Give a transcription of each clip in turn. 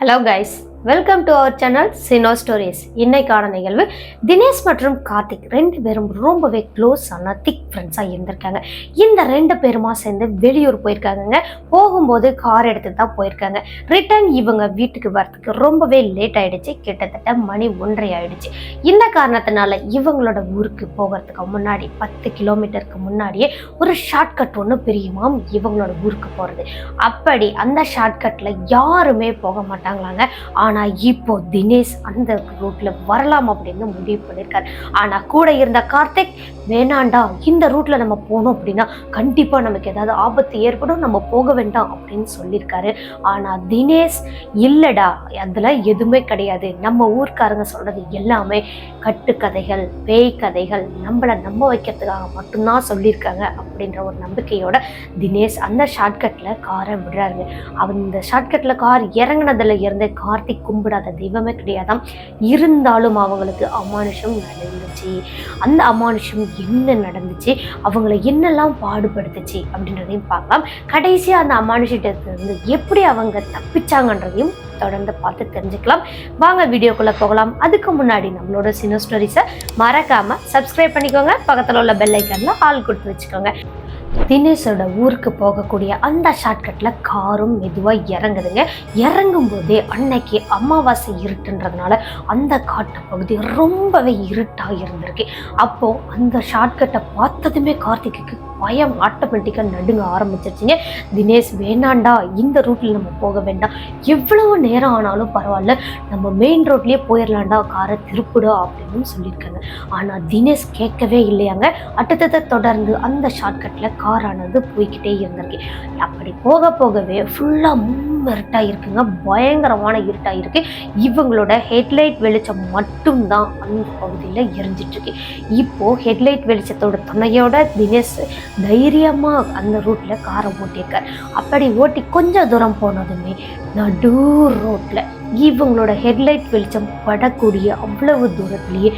Hello guys welcome to our channel சினோ stories இன்னைக்கான நிகழ்வு தினேஷ் மற்றும் கார்த்திக் ரெண்டு பேரும் ரொம்பவே க்ளோஸ் ஆன திக் ஃப்ரெண்ட்ஸாக இருந்திருக்காங்க. இந்த ரெண்டு பேருமா சேர்ந்து வெளியூர் போயிருக்காங்கங்க. போகும்போது கார் எடுத்து தான் போயிருக்காங்க. ரிட்டர்ன் இவங்க வீட்டுக்கு வரத்துக்கு ரொம்பவே லேட் ஆயிடுச்சு. கிட்டத்தட்ட மணி ஒன்றரை ஆயிடுச்சு. இந்த காரணத்தினால இவங்களோட ஊருக்கு போகிறதுக்கு முன்னாடி பத்து கிலோமீட்டருக்கு முன்னாடியே ஒரு ஷார்ட்கட் ஒன்று பிரியுமாம் இவங்களோட ஊருக்கு போகிறது அப்படி அந்த ஷார்ட்கட்டில் யாருமே போக மாட்டாங்களாங்க. ஆனால் இப்போ தினேஷ் அந்த ரூட்ல வரலாம் அப்படின்னு முடிவு பண்ணியிருக்காரு ஆனால் கூட இருந்த கார்த்திக் வேணாண்டா இந்த ரூட்ல நம்ம போனோம் அப்படின்னா கண்டிப்பாக நமக்கு ஏதாவது ஆபத்து ஏற்படும் நம்ம போக வேண்டாம் அப்படின்னு சொல்லியிருக்காரு ஆனால் தினேஷ் இல்லைடா அதில் எதுவுமே கிடையாது. நம்ம ஊர்க்காரங்க சொல்றது எல்லாமே கட்டுக்கதைகள் பேய் கதைகள் நம்மளை நம்ப வைக்கிறதுக்காக மட்டும்தான் சொல்லியிருக்காங்க அப்படின்ற ஒரு நம்பிக்கையோட தினேஷ் அந்த ஷார்ட்கட்டில் காரை விடுறாருங்க அந்த ஷார்ட்கட்டில் கார் இறங்குனதுல இருந்து கார்த்திக் கும்பிடாத தெய்வமே கிடையாதாம். இருந்தாலும் அவங்களுக்கு அமானுஷம் நடந்துச்சு. அந்த அமானுஷம் என்ன நடந்துச்சு? அவங்கள என்னெல்லாம் பாடுபடுத்துச்சு அப்படின்றதையும் பார்க்கலாம். கடைசியாக அந்த அமானுஷத்திலிருந்து எப்படி அவங்க தப்பிச்சாங்கன்றதையும் தொடர்ந்து பார்த்து தெரிஞ்சுக்கலாம். வாங்க வீடியோக்குள்ளே போகலாம். அதுக்கு முன்னாடி நம்மளோட சினோ ஸ்டோரிஸை மறக்காமல் சப்ஸ்கிரைப் பண்ணிக்கோங்க. பக்கத்தில் உள்ள பெல்லைக்கனில் ஆல் ஆள் கொடுத்து வச்சுக்கோங்க. தினேஷோட ஊருக்கு போகக்கூடிய அந்த ஷார்ட்கட்டில் காரும் மெதுவாக இறங்குதுங்க. இறங்கும் போதே அன்னைக்கு அமாவாசை இருட்டுன்றதுனால அந்த காட்டு பகுதி ரொம்பவே இருட்டாக இருந்திருக்கு. அப்போது அந்த ஷார்ட்கட்டை பார்த்ததுமே கார்த்திக்கு பயம் ஆட்டோமேட்டிக்காக நடுங்க ஆரம்பிச்சிருச்சுங்க. தினேஷ் வேணாண்டா இந்த ரூட்டில் நம்ம போக வேண்டாம். எவ்வளவு நேரம் ஆனாலும் பரவாயில்ல. நம்ம மெயின் ரோட்லேயே போயிடலாண்டா காரை திருப்புடா அப்படின்னு சொல்லியிருக்காங்க. ஆனால் தினேஷ் கேட்கவே இல்லையாங்க. அடுத்ததை தொடர்ந்து அந்த ஷார்ட்கட்டில் காரானது போய்கிட்டே இருந்திருக்கு. அப்படி போக போகவே ஃபுல்லாக இருட்டாக இருக்குங்க. பயங்கரமான இருட்டாக இருக்கு. இவங்களோட ஹெட்லைட் வெளிச்சம் மட்டும்தான் அந்த பகுதியில் எரிஞ்சிட்ருக்கு. இப்போது ஹெட்லைட் வெளிச்சத்தோட துணையோட தினேஷ் தைரியமாக அந்த ரூட்டில் காரை ஓட்டியிருக்கார். அப்படி ஓட்டி கொஞ்சம் தூரம் போனதுமே நடு ரோட்டில் இவங்களோட ஹெட்லைட் வெளிச்சம் படக்கூடிய அவ்வளவு தூரத்துலேயே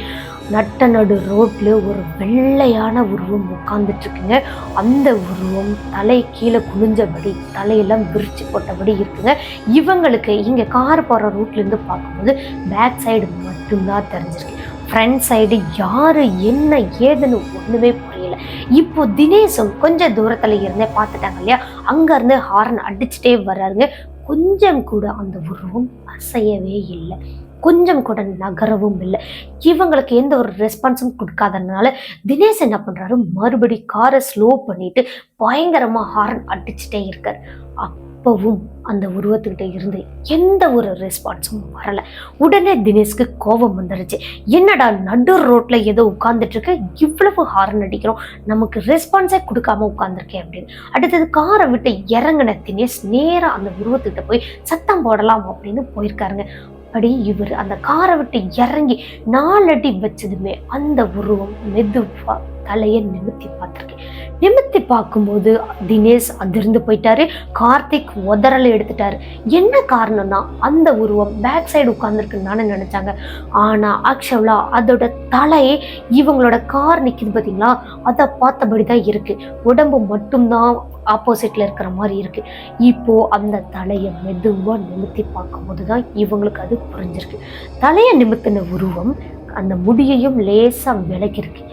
நட்ட நடு ரோட்டில் ஒரு வெள்ளையான உருவம் உட்காந்துட்டுருக்குங்க அந்த உருவம் தலை கீழே குனிஞ்சபடி தலையெல்லாம் விரிச்சு போட்டபடி இருக்குங்க. இவங்களுக்கு இங்கே கார் போகிற ரூட்லேருந்து பார்க்கும்போது பேக் சைடு மட்டும்தான் தெரிஞ்சிருக்கு. ஃப்ரண்ட் சைடு யார் என்ன ஏதுன்னு ஒன்றுமே புரியல. இப்போ தினேஷும் கொஞ்சம் தூரத்தில் இருந்தே பார்த்துட்டாங்க இல்லையா? அங்கேருந்து ஹார்ன் அடிச்சுட்டே வர்றாருங்க. கொஞ்சம் கூட அந்த உருவம் அசையவே இல்லை. கொஞ்சம் கூட நகரவும் இல்லை. இவங்களுக்கு எந்த ஒரு ரெஸ்பான்ஸும் கொடுக்காதனால தினேஷ் என்ன பண்ணுறாரு மறுபடி காரை ஸ்லோ பண்ணிட்டு பயங்கரமாக ஹார்ன் அடிச்சுட்டே இருக்கார். அப்பவும் அந்த உருவத்துக்கிட்ட இருந்து எந்த ஒரு ரெஸ்பான்ஸும் வரல. உடனே தினேஷ்க்கு கோபம் வந்துருச்சு. என்னடா நடு ரோட்ல ஏதோ உட்கார்ந்துட்டு இருக்க? இவ்வளவு ஹாரன் அடிக்கிறோம். நமக்கு ரெஸ்பான்ஸே கொடுக்காம உட்கார்ந்துருக்கேன் அப்படின்னு. அடுத்தது காரை விட்டு இறங்கின தினேஷ் நேராக அந்த உருவத்துக்கிட்ட போய் சத்தம் போடலாம் அப்படின்னு போயிருக்காருங்க. அப்படி இவர் அந்த காரை விட்டு இறங்கி நாலடி வச்சதுமே அந்த உருவம் மெதுவாக தலையை நிமித்தி பார்த்துருக்கேன் நிமித்தி பார்க்கும்போது தினேஷ் அதிர்ந்து போயிட்டாரு. கார்த்திக் உதறலை எடுத்துட்டாரு. என்ன காரணம்னா அந்த உருவம் பேக் சைடு உட்காந்துருக்குன்னு நினைச்சாங்க. ஆனா ஆக்சுவலா அதோட தலையே இவங்களோட கார் நிக்குது பாத்தீங்களா? அதை பார்த்தபடி தான் இருக்கு. உடம்பு மட்டும்தான் ஆப்போசிட்ல இருக்கிற மாதிரி இருக்கு. இப்போ அந்த தலையை மெதுவா நிமித்தி பார்க்கும்போது தான் இவங்களுக்கு அது புரிஞ்சிருக்கு. தலையை நிமித்தின உருவம் அந்த முடியையும் லேசா விளக்கிருக்கு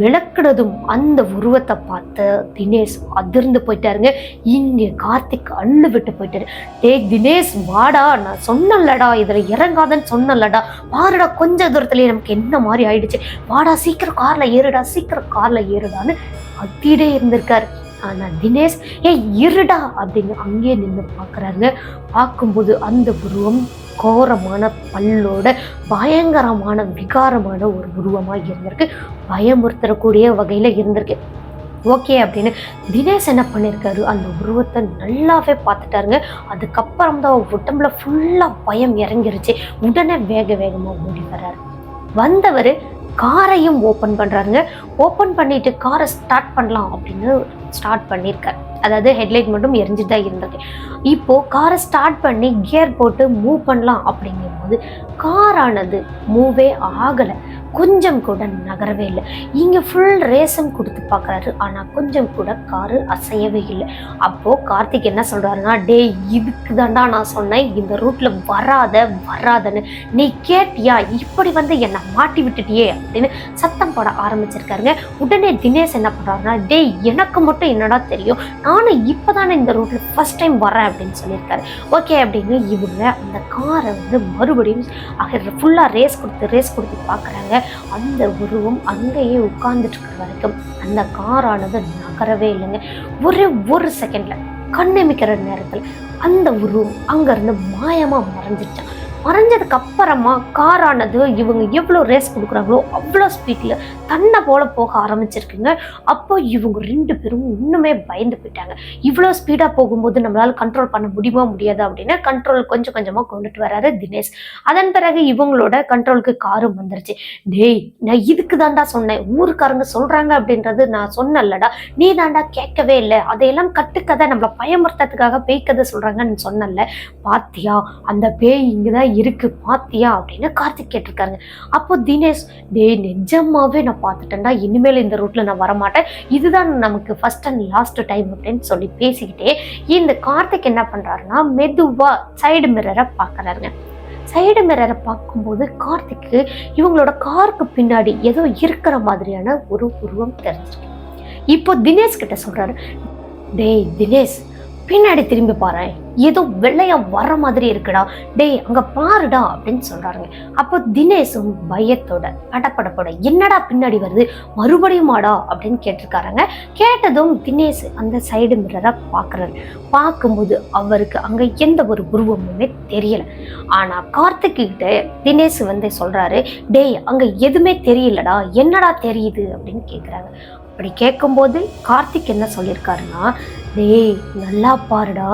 விளக்குனதும் அந்த உருவத்தை பார்த்து தினேஷ் அதிர்ந்து போயிட்டாருங்க. இங்கே கார்த்திக் அள்ளு விட்டு போயிட்டாரு. டே தினேஷ் வாடா நான் சொன்னலடா இதில் இறங்காதன்னு சொன்னலடா பாருடா கொஞ்ச தூரத்துலேயே நமக்கு என்ன மாதிரி ஆயிடுச்சு. வாடா சீக்கிரம் காரில் ஏறுடா சீக்கிரம் காரில் ஏறுடான்னு கத்திட்டே இருந்திருக்காரு. ஆனால் தினேஷ் ஏ இருடா அப்படின்னு அங்கேயே நின்று பார்க்குறாருங்க. பார்க்கும்போது அந்த உருவம் கோரமான பல்லோட பயங்கரமான விகாரமான ஒரு உருவமாக இருந்திருக்கு. பயமுறுத்தக்கூடிய வகையில் இருந்திருக்கு. ஓகே அப்படின்னு தினேஷ் என்ன பண்ணியிருக்காரு அந்த உருவத்தை நல்லாவே பார்த்துட்டாருங்க. அதுக்கப்புறம் தான் உடம்புல ஃபுல்லாக பயம் இறங்கிருச்சு. உடனே வேக வேகமாக ஓடி வர்றாரு. வந்தவர் காரையும் ஓப்பன் பண்ணுறாருங்க ஓப்பன் பண்ணிட்டு காரை ஸ்டார்ட் பண்ணலாம் அப்படின்னு ஸ்டார்ட் பண்ணியிருக்காரு அதாவது ஹெட்லைட் மட்டும் எரிஞ்சுட்டு தான் இருந்தது இப்போது காரை ஸ்டார்ட் பண்ணி கியர் போட்டு மூவ் பண்ணலாம் அப்படிங்கும்போது காரானது மூவே ஆகலை. கொஞ்சம் கூட நகரவே இல்லை. இங்கே ஃபுல் ரேசம் கொடுத்து பார்க்குறாரு. ஆனால் கொஞ்சம் கூட காரு அசையவே இல்லை. அப்போது கார்த்திக் என்ன சொல்கிறாருன்னா டேய் இதுக்கு தாண்டா நான் சொன்னேன். இந்த ரூட்டில் வராத வராதன்னு. நீ கேட்டியா? இப்படி வந்து என்னை மாட்டி விட்டுட்டியே அப்படின்னு சத்தம் போட ஆரம்பிச்சிருக்காருங்க. உடனே தினேஷ் என்ன பண்ணுறாருன்னா டேய் எனக்கு மட்டும் என்னடா தெரியும்? நானும் இப்போ தானே இந்த ரூட்டில் ஃபஸ்ட் டைம் வரேன் அப்படின்னு சொல்லியிருக்காரு. ஓகே அப்படின்னு இவங்க அந்த காரை வந்து மறுபடியும் ஃபுல்லாக ரேஸ் கொடுத்து ரேஸ் கொடுத்து பார்க்குறாங்க. அந்த உருவம் அங்கேயே உட்கார்ந்துட்டு இருக்கிற வரைக்கும் அந்த காரானது நகரவே இல்லைங்க. ஒரே ஒரு செகண்டில் கண்ணமிக்கிற நேரத்தில் அந்த உருவம் அங்கேருந்து மாயமாக மறைஞ்சிச்சான் மறைஞ்சதுக்கு அப்புறமா காரானது இவங்க எவ்வளோ ரேஸ் கொடுக்குறாங்களோ அவ்வளோ ஸ்பீடில் தன்னை போல போக ஆரம்பிச்சிருக்குங்க. அப்போ இவங்க ரெண்டு பேரும் இன்னுமே பயந்து போயிட்டாங்க. இவ்வளோ ஸ்பீடாக போகும்போது நம்மளால் கண்ட்ரோல் பண்ண முடியுமா முடியாது அப்படின்னா கண்ட்ரோல் கொஞ்சம் கொஞ்சமாக கொண்டுட்டு வராரு தினேஷ். அதன் பிறகு இவங்களோட கண்ட்ரோலுக்கு காரும் வந்துருச்சு. டேய் நான் இதுக்கு தாண்டா சொன்னேன். ஊருக்காரங்க சொல்கிறாங்க அப்படின்றது நான் சொன்னல்லடா நீ தாண்டா கேட்கவே இல்லை. அதையெல்லாம் கட்டுக்கதை நம்மளை பயமுறுத்ததுக்காக பேய் கதை சொன்னல பாத்தியா அந்த பேய் இங்கே தான் இருக்கு பாத்தியா? அப்படின்னு கார்த்திக் கேட்டிருக்காங்க அப்போ தினேஷ் டேய் நிஜமாவே நான் பார்த்துட்டேன்டா. இனிமேல் இந்த ரூட்ல நான் வரமாட்டேன். இதுதான் நமக்கு ஃபர்ஸ்ட் அண்ட் லாஸ்ட் டைம் அப்படின்னு சொல்லி பேசிக்கிட்டே இந்த கார்த்திக் என்ன பண்றாருன்னா மெதுவா சைடு மிரரை பார்க்கறாருங்க சைடு மிரரை பார்க்கும்போது கார்த்திக்கு இவங்களோட காருக்கு பின்னாடி ஏதோ இருக்கிற மாதிரியான ஒரு உருவம் தெரிஞ்சிருக்கு. இப்போ தினேஷ் கிட்ட சொல்றாரு டேய் தினேஷ் பின்னாடி திரும்பி பாரு ஏதோ வெள்ளையா வர மாதிரி இருக்குடா. டேய் அங்க பாருடா அப்படின்னு சொல்றாருங்க. அப்போ தினேஷும் பயத்தோட படப்படப்போட என்னடா பின்னாடி வருது? மறுபடியுமாடா அப்படின்னு கேட்டிருக்காருங்க. கேட்டதும் தினேஷ் அந்த சைடு மிரரை பார்க்குறாரு பார்க்கும்போது அவருக்கு அங்க எந்த ஒரு உருவமுமே தெரியல. ஆனா கார்த்திக் கிட்ட தினேஷ் வந்து சொல்றாரு டேய் அங்க எதுவுமே தெரியலடா. என்னடா தெரியுது? அப்படின்னு கேக்குறாங்க. அப்படி கேட்கும்போது கார்த்திக் என்ன சொல்லியிருக்காருன்னா டேய் நல்லா பாருடா.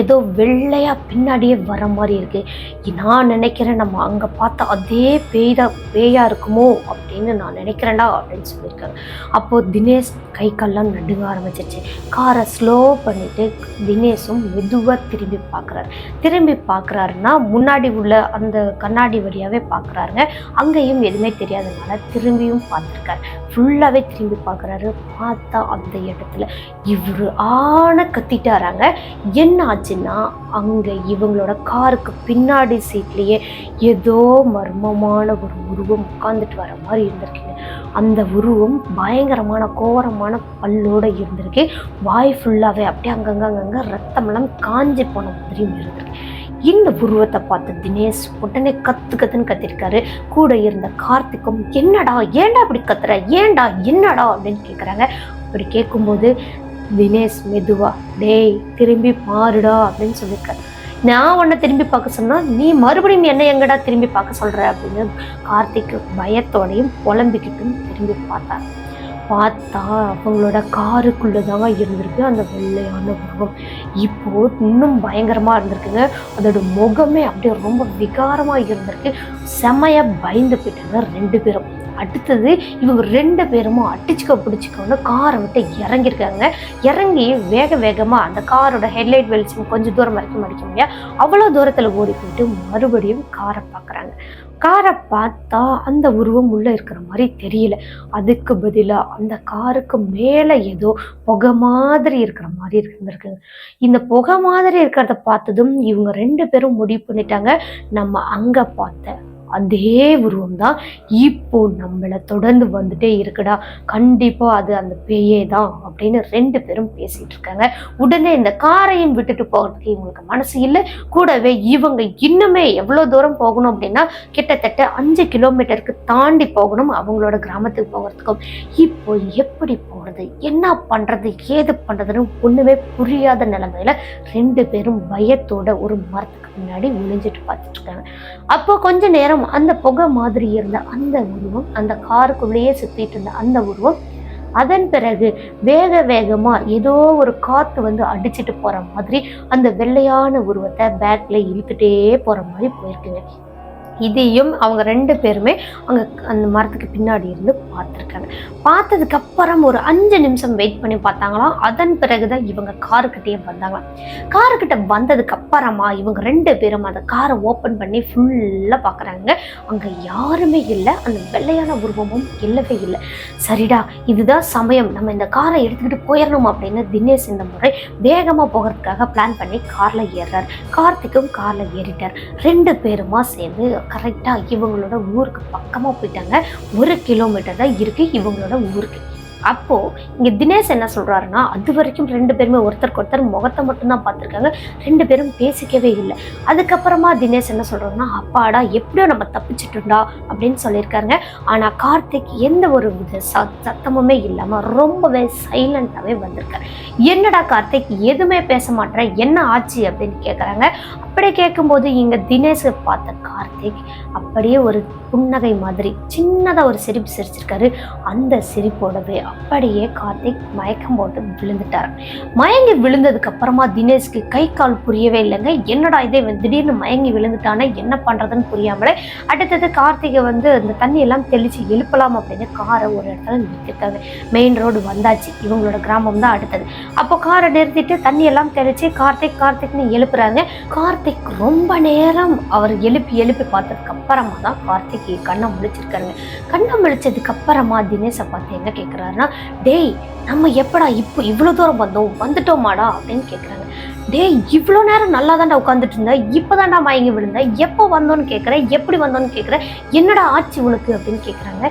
ஏதோ வெள்ளையாக பின்னாடியே வர மாதிரி இருக்குது நான் நினைக்கிறேன் நம்ம அங்கே பார்த்த அதே பேய் தான் பேயாக இருக்குமோ அப்படின்னு நான் நினைக்கிறேன்டா அப்படின்னு சொல்லியிருக்காங்க அப்போது தினேஷ் கை கால்லாம் நடுங்க ஆரம்பிச்சிருச்சு. காரை ஸ்லோ பண்ணிவிட்டு தினேஷும் மெதுவாக திரும்பி பார்க்குறாரு. திரும்பி பார்க்குறாருன்னா முன்னாடி உள்ள அந்த கண்ணாடி வழியாகவே பார்க்குறாருங்க. அங்கேயும் எதுவுமே தெரியாதனால திரும்பியும் பார்த்துருக்காரு. ஃபுல்லாகவே திரும்பி பார்க்குறாரு. பார்த்தா அந்த இடத்துல இவர் ஆ ஆன கத்திட்டாராங்க. என்ன ஆச்சுன்னா அங்கே இவங்களோட காருக்கு பின்னாடி சீட்லேயே ஏதோ மர்மமான ஒரு உருவம் உட்காந்துட்டு வர மாதிரி இருந்திருக்குங்க. அந்த உருவம் பயங்கரமான கோரமான பல்லோடு இருந்திருக்கு. வாய் ஃபுல்லாகவே அப்படியே அங்கங்கே அங்கங்கே ரத்தமெல்லாம் காஞ்சி போன மாதிரியும் இருந்திருக்கு. இந்த உருவத்தை பார்த்து தினேஷ் உடனே கத்து கத்துன்னு கத்திருக்காரு. கூட இருந்த கார்த்திக்கும் என்னடா ஏன்டா அப்படி கத்துற? ஏன்டா என்னடா? அப்படின்னு கேட்குறாங்க அப்படி கேட்கும்போது தினேஷ் மெதுவா டேய் திரும்பி பாருடா அப்படின்னு சொல்லியிருக்காரு. நான் உன்னை திரும்பி பார்க்க சொன்னால் நீ மறுபடியும் என்ன எங்கடா திரும்பி பார்க்க சொல்கிற அப்படின்னு கார்த்திக் பயத்தோடையும் புலம்பிக்கிட்டும் திரும்பி பார்த்தார். பார்த்தா அவங்களோட காருக்குள்ளே தாங்க இருந்திருக்கு அந்த வெள்ளையான உருவம் இப்போ இன்னும் பயங்கரமாக இருந்திருக்குங்க. அதோட முகமே அப்படியே ரொம்ப விகாரமாக இருந்திருக்கு. செம்மையாக பயந்து போயிட்டாங்க ரெண்டு பேரும். அடுத்தது இவங்க ரெண்டு பேருமே அடிச்சுக்க பிடிச்சிக்கொண்டு காரை விட்டு இறங்கியிருக்காங்க. இறங்கி வேக வேகமாக அந்த காரோட ஹெட்லைட் வெளிச்சம் கொஞ்சம் தூரம் வரைக்கும் அடிக்க முடியாது அவ்வளோ தூரத்தில் ஓடி போயிட்டு மறுபடியும் காரை பார்க்குறாங்க காரை பார்த்தா அந்த உருவம் உள்ளே இருக்கிற மாதிரி தெரியல. அதுக்கு பதிலாக அந்த காருக்கு மேலே ஏதோ புகை மாதிரி இருக்கிற மாதிரி இருந்திருக்குங்க இந்த புகை மாதிரி இருக்கிறத பார்த்ததும் இவங்க ரெண்டு பேரும் முடிவு பண்ணிட்டாங்க. நம்ம அங்கே பார்த்த அதே உருவம் தான் இப்போ நம்மளை தொடர்ந்து வந்துட்டே இருக்குடா. கண்டிப்பாக அது அந்த பேயே தான் அப்படின்னு ரெண்டு பேரும் பேசிட்டு இருக்காங்க. உடனே இந்த காரையும் விட்டுட்டு போகிறதுக்கு இவங்களுக்கு மனசு இல்லை. கூடவே இவங்க இன்னுமே எவ்வளோ தூரம் போகணும் அப்படின்னா கிட்டத்தட்ட அஞ்சு கிலோமீட்டருக்கு தாண்டி போகணும் அவங்களோட கிராமத்துக்கு போகிறதுக்கும் இப்போ எப்படி போகிறது என்ன பண்ணுறது ஏது பண்ணுறதுன்னு ஒன்றுமே புரியாத நிலமையில ரெண்டு பேரும் பயத்தோட ஒரு மரத்துக்கு முன்னாடி ஒளிஞ்சிட்டு பார்த்துட்டு இருக்காங்க அப்போ கொஞ்ச நேரம் அந்த புகை மாதிரி இருந்த அந்த உருவம் அந்த காருக்குள்ளேயே சுத்திட்டு இருந்த அந்த உருவம் அதன் பிறகு வேக வேகமா ஏதோ ஒரு காற்று வந்து அடிச்சுட்டு போற மாதிரி அந்த வெள்ளையான உருவத்தை பேக்ல இழுத்துட்டே போற மாதிரி போயிருக்குங்க. இதையும் அவங்க ரெண்டு பேருமே அங்கே அந்த மரத்துக்கு பின்னாடி இருந்து பார்த்துருக்காங்க. பார்த்ததுக்கப்புறம் ஒரு அஞ்சு நிமிஷம் வெயிட் பண்ணி பார்த்தாங்களாம். அதன் பிறகுதான் இவங்க காருக்கிட்டே வந்தாங்களாம். காருக்கிட்ட வந்ததுக்கப்புறமா இவங்க ரெண்டு பேரும் அந்த காரை ஓப்பன் பண்ணி ஃபுல்லாக பார்க்குறாங்க. அங்கே யாருமே இல்லை. அந்த வெள்ளையான உருவமும் இல்லவே இல்லை. சரிடா இதுதான் சமயம். நம்ம இந்த காரை எடுத்துக்கிட்டு போயிடணும் அப்படின்னு தினேஷ் இந்த முறை வேகமாக போகிறதுக்காக பிளான் பண்ணி காரில் ஏறுறார். கார்த்திக்கும் காரில் ஏறிட்டார். ரெண்டு பேருமா சேர்ந்து கரெக்டாக இவங்களோட ஊருக்கு பக்கமாக போயிட்டாங்க. ஒரு கிலோமீட்டர் தான் இருக்குது இவங்களோட ஊருக்கு. அப்போது இங்கே தினேஷ் என்ன சொல்கிறாருன்னா அது வரைக்கும் ரெண்டு பேருமே ஒருத்தருக்கு ஒருத்தர் முகத்தை மட்டும்தான் பார்த்துருக்காங்க. ரெண்டு பேரும் பேசிக்கவே இல்லை. அதுக்கப்புறமா தினேஷ் என்ன சொல்கிறாருன்னா அப்பாடா எப்படியோ நம்ம தப்பிச்சிட்டோம்டா அப்படின்னு சொல்லியிருக்காருங்க. ஆனால் கார்த்திக் எந்த ஒரு வித சத்தமுமே இல்லாமல் ரொம்பவே சைலண்ட்டாகவே வந்திருக்காரு. என்னடா கார்த்திக் எதுவுமே பேச மாட்டேன் என்ன ஆச்சு அப்படின்னு கேட்குறாங்க அப்படி கேட்கும்போது இங்கே தினேஷை பார்த்த கார்த்திக் அப்படியே ஒரு புன்னகை மாதிரி சின்னதாக ஒரு சிரிப்பு சிரிச்சிருக்காரு. அந்த சிரிப்போடவே அப்படியே கார்த்திக் மயக்கம் போட்டு விழுந்துட்டார். மயங்கி விழுந்ததுக்கு அப்புறமா தினேஷ்க்கு கை கால் புரியவே இல்லைங்க. என்னடா இதே? திடீர்னு மயங்கி விழுந்துட்டானே என்ன பண்ணுறதுன்னு புரியாமலே அடுத்தது கார்த்திகை வந்து அந்த தண்ணியெல்லாம் தெளித்து எழுப்பலாம் அப்படின்னு காரை ஒரு இடத்துல நிறுத்திருக்காங்க மெயின் ரோடு வந்தாச்சு. இவங்களோட கிராமம் தான் அடுத்தது. அப்போ காரை நிறுத்திட்டு தண்ணியெல்லாம் தெளித்து கார்த்திக் கார்த்திக்னு எழுப்புறாங்க. கார்த்திக் கார்த்திக் ரொம்ப நேரம் அவர் எழுப்பி எழுப்பி பார்த்ததுக்கு அப்புறமா தான் கார்த்திக் கண்ணை முழிச்சிருக்காருங்க. கண்ணை முழிச்சதுக்கு அப்புறமா தினேஷை பார்த்து என்ன கேட்குறாருன்னா டேய் நம்ம எப்படா இப்போ இவ்வளோ தூரம் வந்தோம் வந்துட்டோமாடா? அப்படின்னு கேட்குறாங்க டேய் இவ்வளோ நேரம் நல்லா தாண்டா உட்காந்துட்டு இருந்த இப்போ தாண்டா மயங்கி விழுந்த? எப்போ வந்தோன்னு கேட்குறேன் எப்படி வந்தோன்னு கேட்குறேன் என்னடா ஆச்சு உனக்கு அப்படின்னு கேட்குறாங்க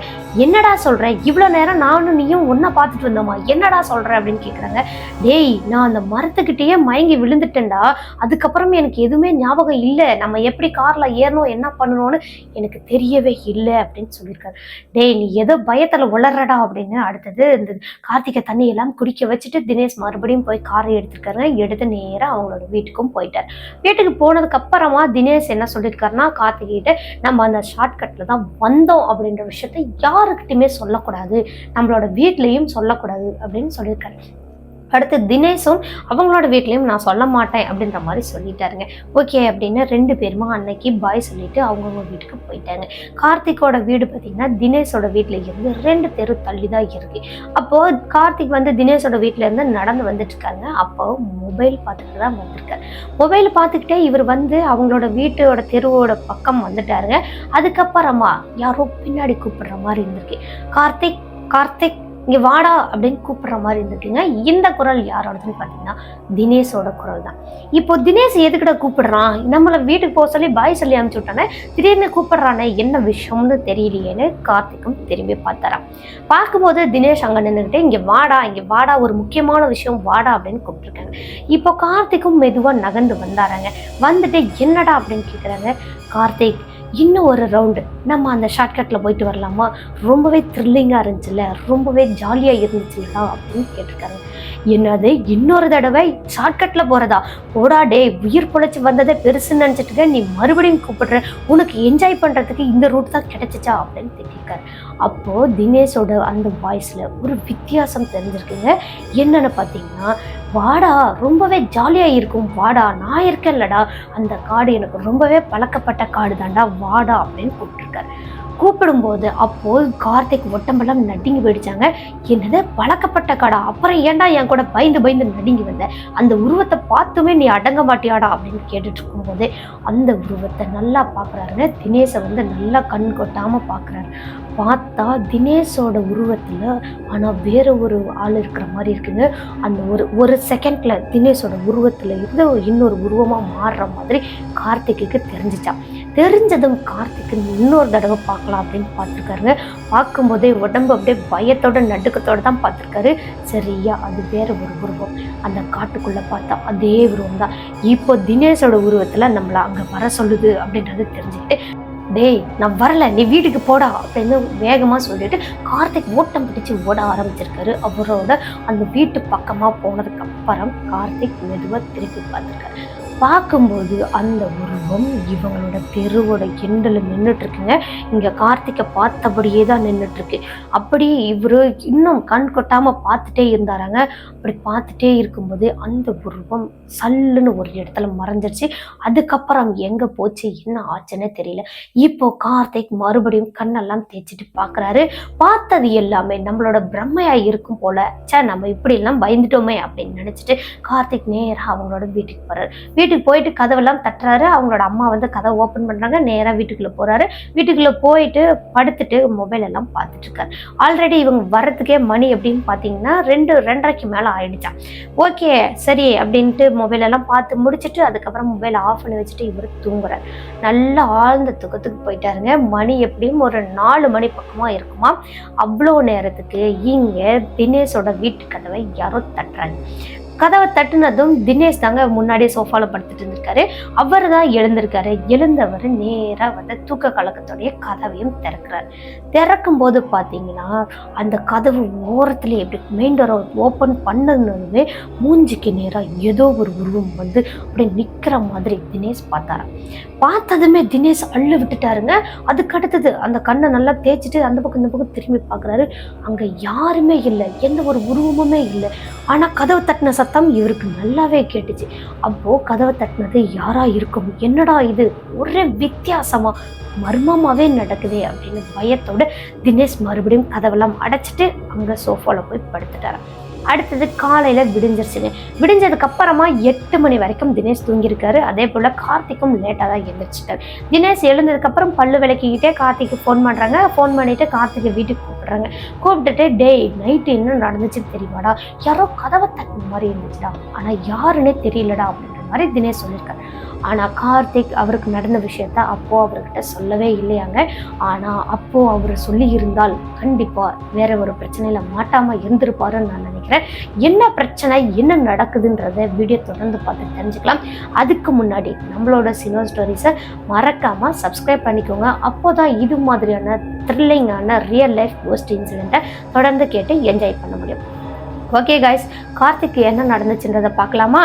என்னடா சொல்கிறேன் இவ்வளோ நேரம் நானும் நீயும் ஒன்றா பார்த்துட்டு வந்தோமா என்னடா சொல்கிறேன் அப்படின்னு கேட்குறாங்க டேய் நான் அந்த மரத்துக்கிட்டேயே மயங்கி விழுந்துட்டேன்டா. அதுக்கப்புறம் எனக்கு எதுவுமே ஞாபகம் இல்லை. நம்ம எப்படி காரில் ஏறணும் என்ன பண்ணணும்னு எனக்கு தெரியவே இல்லை அப்படின்னு சொல்லியிருக்காரு. டேய் நீ ஏதோ பயத்தில் உளறடா அப்படின்னு அடுத்தது இந்த கார்த்திகை தண்ணியெல்லாம் குடிக்க வச்சுட்டு தினேஷ் மறுபடியும் போய் காரை எடுத்துருக்காரு. எடுத்து நேராக அவங்களோட வீட்டுக்கும் போயிட்டார். வீட்டுக்கு போனதுக்கு அப்புறமா தினேஷ் என்ன சொல்லியிருக்காருன்னா கார்த்திகிட்ட நம்ம அந்த ஷார்ட்கட்டில் தான் வந்தோம் அப்படின்ற விஷயத்த யாருக்கிட்டையுமே சொல்லக்கூடாது. நம்மளோட வீட்லேயும் சொல்லக்கூடாது அப்படின்னு சொல்லியிருக்காரு அடுத்து தினேஷும் அவங்களோட வீட்லேயும் நான் சொல்ல மாட்டேன் அப்படின்ற மாதிரி சொல்லிட்டாருங்க. ஓகே அப்படின்னு ரெண்டு பேருமா அன்னைக்கு பாய் சொல்லிட்டு அவங்கவுங்க வீட்டுக்கு போயிட்டாங்க. கார்த்திக்கோட வீடு பார்த்தீங்கன்னா தினேஷோட வீட்டில் இருந்து ரெண்டு தெரு தள்ளி தான் இருக்கு. அப்போ கார்த்திக் வந்து தினேஷோட வீட்டில இருந்து நடந்து வந்துட்டு இருக்காங்க அப்போ மொபைல் பார்த்துட்டு தான் வந்திருக்காரு. மொபைல் பார்த்துக்கிட்டே இவர் வந்து அவங்களோட வீட்டோட தெருவோட பக்கம் வந்துட்டாருங்க. அதுக்கப்புறமா யாரோ பின்னாடி கூப்பிடுற மாதிரி இருந்திருக்கு. கார்த்திக் கார்த்திக் இங்கே வாடா அப்படின்னு கூப்பிட்ற மாதிரி இருந்திருக்கீங்க. இந்த குரல் யாரோடதுன்னு பார்த்தீங்கன்னா தினேஷோட குரல் தான் இப்போ தினேஷ் எதுக்கிட்ட கூப்பிடுறான்? நம்மளை வீட்டுக்கு போக சொல்லி பாய் சொல்லி அனுப்பிச்சு விட்டானே திடீர்னு கூப்பிடுறானே என்ன விஷயம்னு தெரியலையேன்னு கார்த்திக்கும் திரும்பி பார்த்தாராம். பார்க்கும்போது தினேஷ் அங்கே நின்றுக்கிட்டே இங்கே வாடா இங்கே வாடா ஒரு முக்கியமான விஷயம் வாடா அப்படின்னு கூப்பிட்டுருக்காங்க. இப்போ கார்த்திக்கும் மெதுவாக நகர்ந்து வந்தாராங்க. வந்துட்டு என்னடா? அப்படின்னு கேட்குறாங்க கார்த்திக் இன்னும் ஒரு ரவுண்டு நம்ம அந்த ஷார்ட்கட்டில் போயிட்டு வரலாமா? ரொம்பவே த்ரில்லிங்காக இருந்துச்சுல்ல? ரொம்பவே ஜாலியாக இருந்துச்சுல்லா அப்படின்னு கேட்டிருக்காங்க என்னது? இன்னொரு தடவை ஷார்ட்கட்டில் போகிறதா போடா டே உயிர் பொழைச்சி வந்ததே பெருசுன்னு நினச்சிட்டு நீ மறுபடியும் கூப்பிடுற. உனக்கு என்ஜாய் பண்ணுறதுக்கு இந்த ரூட் தான் கிடைச்சிச்சா? அப்படின்னு திட்டிருக்காரு. அப்போது தினேஷோட அந்த வாய்ஸில் ஒரு வித்தியாசம் தெரிஞ்சிருக்குங்க. என்னென்னு பார்த்தீங்கன்னா வாடா ரொம்பவே ஜாலியாக இருக்கும். வாடா நான் இருக்கேன்லடா. அந்த காடு எனக்கு ரொம்பவே பழக்கப்பட்ட காடு தாண்டா வாடா அப்படின்னு கூப்பிட்டுருக்காரு. கூப்பிடும்போது அப்போது கார்த்திக் ஒட்டம்பெல்லாம் நடுங்கி போயிடுச்சாங்க. என்னது? பழக்கப்பட்ட காடா? அப்புறம் ஏன்டா என் கூட பயந்து பயந்து நடுங்கி வந்த? அந்த உருவத்தை பார்த்துமே நீ அடங்க மாட்டியாடா? அப்படின்னு கேட்டுட்டு இருக்கும்போது அந்த உருவத்தை நல்லா பார்க்குறாருங்க. தினேஷை வந்து நல்லா கண் கொட்டாமல் பார்க்குறாரு. பார்த்தா தினேஷோட உருவத்தில் ஆனால் வேற ஒரு ஆள் இருக்கிற மாதிரி இருக்குங்க. அந்த ஒரு ஒரு செகண்டில் தினேஷோட உருவத்தில் இருந்து இன்னொரு உருவமாக மாறுற மாதிரி கார்த்திக்கு தெரிஞ்சிச்சான் தெரிஞ்சதும் கார்த்திக்கு இன்னொரு தடவை பார்க்கலாம் அப்படின்னு பார்த்துருக்காருங்க. பார்க்கும்போதே உடம்பு அப்படியே பயத்தோட நடுக்கத்தோடு தான் பார்த்துருக்காரு. சரியா அது வேற ஒரு உருவம். அந்த காட்டுக்குள்ளே பார்த்தா அதே உருவம் தான். இப்போ தினேஷோட உருவத்தில் நம்மளை அங்கே வர சொல்லுது அப்படின்றது தெரிஞ்சுக்கிட்டு டேய் நான் வரல நீ வீட்டுக்கு போடா அப்படின்னு வேகமாக சொல்லிட்டு கார்த்திக் ஓட்டம் பிடிச்சு ஓட ஆரம்பிச்சிருக்காரு. அவரோட அந்த வீட்டு பக்கமாக போனதுக்கப்புறம் கார்த்திக் மெதுவாக திருப்பி பார்த்துருக்காரு. பார்க்கும்போது அந்த உருவம் இவங்களோட தெருவோட எண்டில் நின்றுட்டு இருக்குங்க இங்கே கார்த்திகை பார்த்தபடியே தான் நின்றுட்டு இருக்கு அப்படியே இவர் இன்னும் கண் கொட்டாமல் பார்த்துட்டே இருந்தாராங்க. அப்படி பார்த்துட்டே இருக்கும்போது அந்த உருவம் சல்லுன்னு ஒரு இடத்துல மறைஞ்சிருச்சு. அதுக்கப்புறம் எங்கே போச்சு என்ன ஆச்சுன்னே தெரியல. இப்போ கார்த்திக் மறுபடியும் கண்ணெல்லாம் தேய்ச்சிட்டு பார்க்குறாரு பார்த்தது எல்லாமே நம்மளோட பிரம்மையாக இருக்கும் போல. சே நம்ம இப்படிலாம் பயந்துட்டோமே அப்படின்னு நினச்சிட்டு கார்த்திக் நேராக அவங்களோட வீட்டுக்கு போகிறாரு வீட்டுக்கு போயிட்டு கதவெல்லாம் தட்டுறாரு. அவங்களோட அம்மா வந்து கதவை ஓப்பன் பண்ணுறாங்க நேராக வீட்டுக்குள்ளே போகிறாரு வீட்டுக்குள்ளே போயிட்டு படுத்துட்டு மொபைல் எல்லாம் பார்த்துட்ருக்காரு ஆல்ரெடி இவங்க வர்றதுக்கே மணி எப்படின்னு பார்த்தீங்கன்னா ரெண்டு ரெண்டரைக்கு மேலே ஆயிடுச்சான் ஓகே சரி அப்படின்ட்டு மொபைல் எல்லாம் பார்த்து முடிச்சுட்டு அதுக்கப்புறம் மொபைல் ஆஃப் பண்ணி வச்சுட்டு இவர் தூங்குறார். நல்லா ஆழ்ந்த தூக்கத்துக்கு போயிட்டாருங்க. மணி எப்படியும் ஒரு நாலு மணி பக்கமா இருக்குமா? அவ்வளோ நேரத்துக்கு இங்க தினேஷோட வீட்டு கதவை யாரோ தட்டுறாங்க. கதவை தட்டுனதும் தினேஷ் தாங்க முன்னாடியே சோஃபால படுத்துட்டு இருந்திருக்காரு அவர் தான் எழுந்திருக்காரு. எழுந்தவர் நேராக வந்து தூக்க கலக்கத்தோடைய கதவையும் திறக்கிறார். திறக்கும் போது பார்த்தீங்கன்னா அந்த கதவு ஓரத்தில் எப்படி மெயின் டோரை ஓப்பன் பண்ணதுமே மூஞ்சிக்கு நேராக ஏதோ ஒரு உருவம் வந்து அப்படியே நிற்கிற மாதிரி தினேஷ் பார்த்தாராம். பார்த்ததுமே தினேஷ் அள்ளு விட்டுட்டாருங்க. அதுக்கு அடுத்தது அந்த கண்ணை நல்லா தேய்ச்சிட்டு அந்த பக்கம் இந்த பக்கம் திரும்பி பார்க்குறாரு. அங்கே யாருமே இல்லை. எந்த ஒரு உருவமுமே இல்லை. ஆனால் கதவு தட்டின சத்தம் இவருக்கு நல்லாவே கேட்டுச்சு. அப்போ கதவை தட்டினது யாரா இருக்கும்? என்னடா இது? ஒரே வித்தியாசமா மர்மமாவே நடக்குதே அப்படின்னு பயத்தோட தினேஷ் மறுபடியும் கதவெல்லாம் அடைச்சிட்டு அங்க சோஃபால போய் படுத்துட்டாரு. அடுத்தது காலையில விடிஞ்சிருச்சுங்க. விடிஞ்சதுக்கு அப்புறமா எட்டு மணி வரைக்கும் தினேஷ் தூங்கியிருக்காரு. அதே போல கார்த்திக்கும் லேட்டாக தான் எழுந்திரிச்சிட்டாரு தினேஷ் எழுந்ததுக்கப்புறம் பல்லு விளக்கிக்கிட்டே கார்த்திக்கு ஃபோன் பண்றாங்க. ஃபோன் பண்ணிட்டு கார்த்திகை வீட்டுக்கு கூப்பிட்றாங்க. கூப்பிட்டுட்டு டேய் நைட்டு என்ன நடந்துச்சுன்னு தெரியுமாடா? யாரோ கதவை தட்டின மாதிரி இருந்துச்சுடா. ஆனா யாருன்னே தெரியலடா. அப்படின்னு மாதிரி தினேஷ் சொல்லியிருக்காரு. ஆனால் கார்த்திக் அவருக்கு நடந்த விஷயத்த அப்போது அவர்கிட்ட சொல்லவே இல்லையாங்க. ஆனால் அப்போது அவர் சொல்லி இருந்தால் கண்டிப்பாக வேற ஒரு பிரச்சனையில் மாட்டாமல் இருந்திருப்பாருன்னு நான் நினைக்கிறேன். என்ன பிரச்சனை என்ன நடக்குதுன்றத வீடியோ தொடர்ந்து பார்த்து தெரிஞ்சுக்கலாம். அதுக்கு முன்னாடி நம்மளோட சினோ ஸ்டோரிஸை மறக்காமல் சப்ஸ்கிரைப் பண்ணிக்கோங்க. அப்போதான் இது மாதிரியான த்ரில்லிங்கான ரியல் லைஃப் கோஸ்ட் இன்சிடெண்ட்டை தொடர்ந்து கேட்டு என்ஜாய் பண்ண முடியும். ஓகே காய்ஸ் கார்த்திக் என்ன நடந்துச்சுன்றதை பார்க்கலாமா?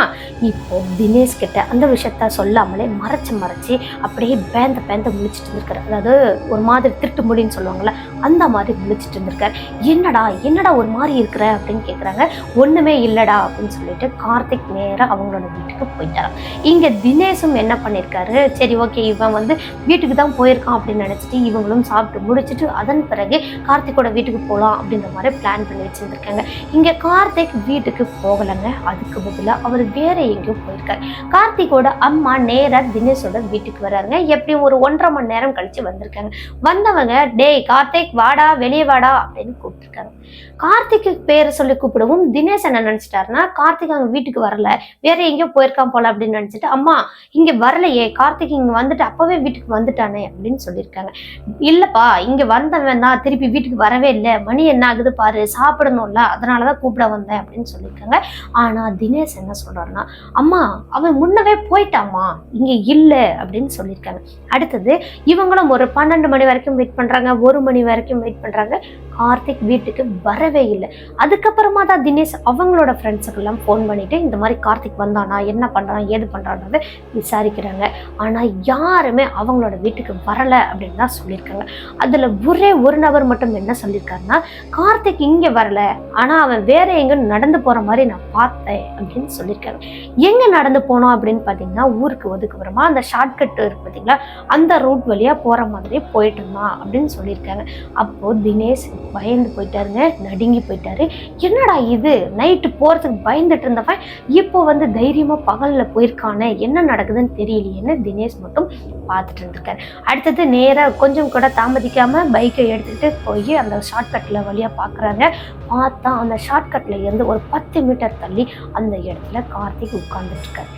இப்போ தினேஷ் கிட்ட அந்த விஷயத்த சொல்லாமலே மறைச்சு மறைச்சு அப்படியே பேந்த பேந்த முழிச்சிட்டு இருந்திருக்காரு. அதாவது ஒரு மாதிரி திருட்டு முடின்னு சொல்லுவாங்கல்ல அந்த மாதிரி முழிச்சிட்டு இருந்திருக்காரு. என்னடா என்னடா ஒரு மாதிரி இருக்கிற அப்படின்னு கேட்குறாங்க ஒன்றுமே இல்லைடா அப்படின்னு சொல்லிட்டு கார்த்திக் நேராக அவங்களோட வீட்டுக்கு போயிட்டாராம். இங்கே தினேஷும் என்ன பண்ணியிருக்காரு சரி ஓகே இவன் வந்து வீட்டுக்கு தான் போயிருக்கான் அப்படின்னு நினச்சிட்டு இவங்களும் சாப்பிட்டு முடிச்சிட்டு அதன் பிறகு கார்த்திக்கோட வீட்டுக்கு போகலாம் அப்படின்ற மாதிரி பிளான் பண்ணி வச்சுருந்துருக்காங்க. இங்கே கார் கார்த்திக் வீட்டுக்கு போகலைங்க. அதுக்கு பதிலாக அவர் வேற எங்கேயோ போயிருக்காரு. கார்த்திகோட அம்மா நேராக தினேஷோட வீட்டுக்கு வராருங்க. எப்படியும் ஒரு ஒன்றரை மணி நேரம் கழிச்சு வந்திருக்காங்க. வந்தவங்க டேய் கார்த்திக் வாடா வெளியே வாடா அப்படின்னு கூப்பிட்டுருக்காங்க. கார்த்திக்கு பேரை சொல்லி கூப்பிடவும் தினேஷ் என்ன நினைச்சிட்டாருன்னா கார்த்திக் அங்கே வீட்டுக்கு வரல. வேற எங்கேயோ போயிருக்கான் போல அப்படின்னு நினைச்சிட்டு அம்மா இங்க வரலையே. கார்த்திக் இங்க வந்துட்டு அப்பவே வீட்டுக்கு வந்துட்டானே அப்படின்னு சொல்லியிருக்காங்க. இல்லப்பா இங்க வந்தவன் தான் திருப்பி வீட்டுக்கு வரவே இல்லை. மணி என்ன ஆகுது பாரு சாப்பிடணும்ல. அதனால தான் கூப்பிட வந்தேன் அப்படின்னு சொல்லியிருக்காங்க ஆனா தினேஷ் என்ன சொல்கிறாருன்னா அம்மா அவன் முன்னவே போயிட்டாம்மா. இங்க இல்ல. அப்படின்னு சொல்லியிருக்காங்க அடுத்தது இவங்களும் ஒரு பன்னெண்டு மணி வரைக்கும் வெயிட் பண்றாங்க ஒரு மணி வரைக்கும் வெயிட் பண்றாங்க. கார்த்திக் வீட்டுக்கு வரவே இல்லை. அதுக்கப்புறமா தான் தினேஷ் அவங்களோட ஃப்ரெண்ட்ஸுக்கெல்லாம் ஃபோன் பண்ணிட்டு இந்த மாதிரி கார்த்திக் வந்தானா என்ன பண்ணுறான் ஏது பண்றான்றத விசாரிக்கிறாங்க. ஆனால் யாருமே அவங்களோட வீட்டுக்கு வரலை அப்படின்னு தான் சொல்லியிருக்காங்க. அதில் ஒரே ஒரு நபர் மட்டும் என்ன சொல்லியிருக்காருன்னா கார்த்திக் இங்கே வரலை ஆனால் அவன் வேற எங்கே நடந்து போகிற மாதிரி நான் பார்த்தேன் அப்படின்னு சொல்லியிருக்காங்க எங்கே நடந்து போனோம் அப்படின்னு பார்த்தீங்கன்னா ஊருக்கு ஒதுக்குப்புறமா அந்த ஷார்ட்கட் இருக்கு பார்த்தீங்களா அந்த ரூட் வழியாக போகிற மாதிரி போயிட்டு இருந்தான் அப்படின்னு சொல்லியிருக்காங்க. அப்போது தினேஷ் பயந்து போயிட்டாருங்க நடுங்கி போயிட்டாரு. என்னடா இது? நைட்டு போகிறதுக்கு பயந்துட்டு இருந்தவன் இப்போ வந்து தைரியமாக பகலில் போயிருக்கானே என்ன நடக்குதுன்னு தெரியலையேன்னு தினேஷ் மட்டும் பார்த்துட்டு இருந்திருக்காரு. அடுத்தது நேராக கொஞ்சம் கூட தாமதிக்காமல் பைக்கை எடுத்துக்கிட்டு போய் அந்த ஷார்ட்கட்டில் வழியாக பார்க்குறாங்க பார்த்தா அந்த ஷார்ட்கட்டில் இருந்து ஒரு பத்து மீட்டர் தள்ளி அந்த இடத்துல கார்த்திக் உட்காந்துட்ருக்காரு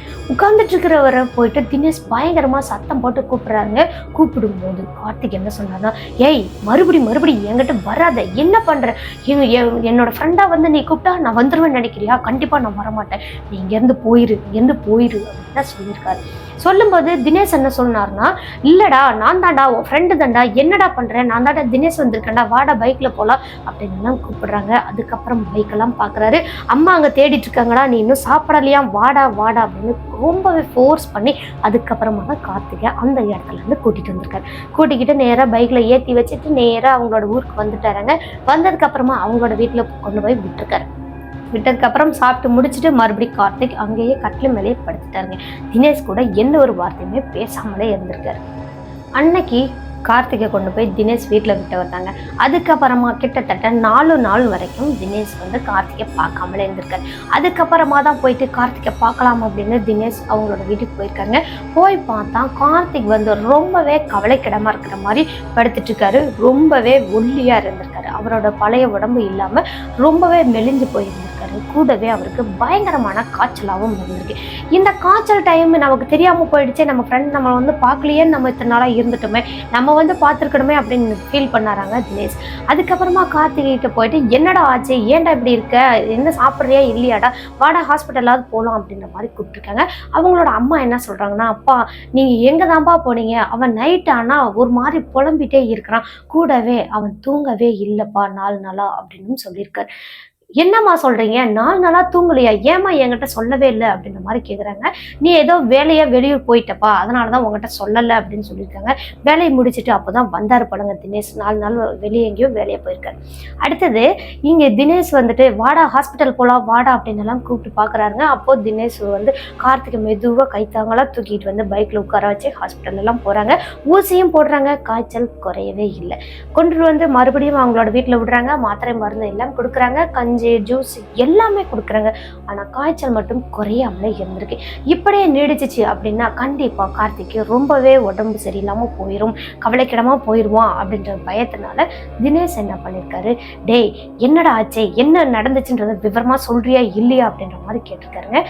இருக்காரு. போயிட்டு தினேஷ் பயங்கரமாக சத்தம் போட்டு கூப்பிட்றாங்க. கூப்பிடும்போது கார்த்திக் என்ன சொன்னார்னா ஏய் மறுபடி மறுபடி என்கிட்ட வராது என்ன பண்ற? என்னோட ஃப்ரெண்டா வந்து நீ கூப்பிட்டா நான் வந்துருவேன் நினைக்கிறியா? கண்டிப்பா நான் வரமாட்டேன். நீ இங்கேருந்து போயிரு இங்கேருந்து போயிரு அப்படின்னு சொல்லியிருக்காரு. சொல்லும்போது தினேஷ் என்ன சொன்னார்னா இல்லடா நான் தான்டா உன் ஃப்ரெண்டு தான்டா என்னடா பண்ணுறேன் நான் தான்டா தினேஷ் வந்திருக்கேன்டா வாடா பைக்கில் போகலாம் அப்படின்லாம் கூப்பிடுறாங்க. அதுக்கப்புறம் பைக்கெல்லாம் பார்க்குறாரு அம்மா அங்கே தேடிட்டு இருக்காங்கடா நீ இன்னும் சாப்பிடலையா? வாடா வாடா அப்படின்னு ரொம்பவே ஃபோர்ஸ் பண்ணி அதுக்கப்புறமா தான் கார்த்திகை அந்த இடத்துல இருந்து கூட்டிகிட்டு வந்திருக்காரு. கூட்டிக்கிட்டு நேராக பைக்கில் ஏற்றி வச்சுட்டு நேராக அவங்களோட ஊருக்கு வந்துட்டாராங்க. வந்ததுக்கப்புறமா அவங்களோட வீட்டில் கொண்டு போய் விட்டுருக்காரு. விட்டதுக்கப்புறம் சாப்பிட்டு முடிச்சுட்டு மறுபடியும் கார்த்திக் அங்கேயே கட்டில் மேலேயே படுத்துட்டாருங்க. தினேஷ் கூட எந்த ஒரு வார்த்தையுமே பேசாமலே இருந்திருக்காரு. அன்னைக்கு கார்த்திகை கொண்டு போய் தினேஷ் வீட்டில் விட்டு வந்தாங்க. அதுக்கப்புறமா கிட்டத்தட்ட நாலு நாள் வரைக்கும் தினேஷ் வந்து கார்த்திகை பார்க்காமலே இருந்திருக்காரு. அதுக்கப்புறமா தான் போயிட்டு கார்த்திகை பார்க்கலாம் அப்படின்னு தினேஷ் அவங்களோட வீட்டுக்கு போயிருக்காங்க போய் பார்த்தா கார்த்திக் வந்து ரொம்பவே கவலைக்கிடமாக இருக்கிற மாதிரி படுத்துட்டு இருக்காரு. ரொம்பவே ஒல்லியாக இருந்திருக்காரு. அவரோட பழைய உடம்பு இல்லாமல் ரொம்பவே மெலிஞ்சு அது கூடவே அவருக்கு பயங்கரமான காய்ச்சலாகவும் இருந்திருக்கு. இந்த காய்ச்சல் டைம் நமக்கு தெரியாமல் போயிடுச்சே நம்ம ஃப்ரெண்ட் நம்ம வந்து பார்க்கலையேன்னு நம்ம இத்தனை நாளாக இருந்துட்டோமே நம்ம வந்து பார்த்துருக்கணுமே அப்படின்னு ஃபீல் பண்ணாராங்க தினேஷ். அதுக்கப்புறமா கார்த்திகிட்ட போயிட்டு என்னடா ஆச்சு? ஏன்டா இப்படி இருக்க? என்ன சாப்பிட்றியா இல்லையாடா? வாடா ஹாஸ்பிட்டலாவது போகலாம் அப்படின்ற மாதிரி கூப்பிட்டுருக்காங்க. அவங்களோட அம்மா என்ன சொல்கிறாங்கன்னா அப்பா நீங்கள் எங்கே தான்ப்பா போனீங்க? அவன் நைட் ஆனால் ஒரு மாதிரி புலம்பிட்டே இருக்கிறான். கூடவே அவன் தூங்கவே இல்லைப்பா நாலு நாளா அப்படின்னு சொல்லியிருக்காரு. என்னம்மா சொல்றீங்க? நாலு நாளா தூங்கலையா? ஏமா என்கிட்ட சொல்லவே இல்லை? அப்படின்ற மாதிரி கேக்குறாங்க. நீ ஏதோ வேலையா வெளியூர் போயிட்டப்பா. அதனாலதான் உங்ககிட்ட சொல்லலை அப்படின்னு சொல்லியிருக்காங்க. வேலையை முடிச்சுட்டு அப்போதான் வந்தாரு படங்க தினேஷ். நாலு நாள் வெளியே எங்கேயோ வேலையை போயிருக்காரு. அடுத்தது இங்க தினேஷ் வந்துட்டு வாடா ஹாஸ்பிட்டல் போலாம் வாடா அப்படின்னு எல்லாம் கூப்பிட்டு பாக்குறாருங்க. அப்போ தினேஷ் வந்து கார்த்திகை மெதுவா கைத்தாங்களா தூக்கிட்டு வந்து பைக்ல உட்கார வச்சு ஹாஸ்பிட்டல் எல்லாம் போறாங்க. ஊசியும் போடுறாங்க. காய்ச்சல் குறையவே இல்லை. கொண்டு வந்து மறுபடியும் அவங்களோட வீட்டில் விடுறாங்க. மாத்திரை மருந்து எல்லாம் கொடுக்குறாங்க. கஞ்சி ஜூஸ் எல்லாமே கொடுக்குறாங்க. ஆனால் காய்ச்சல் மட்டும் குறையாமலே இருந்திருக்கு. இப்படியே நீடிச்சிச்சு அப்படின்னா கண்டிப்பாக கார்த்திக்கு ரொம்பவே உடம்பு சரியில்லாமல் போயிடும் கவலைக்கிடமாக போயிடுவான் அப்படின்ற பயத்தினால தினேஷ் என்ன பண்ணியிருக்காரு டேய் என்னடா ஆச்சே? என்ன நடந்துச்சுன்றத விவரமாக சொல்றியா இல்லையா அப்படின்ற மாதிரி கேட்டிருக்காருங்க.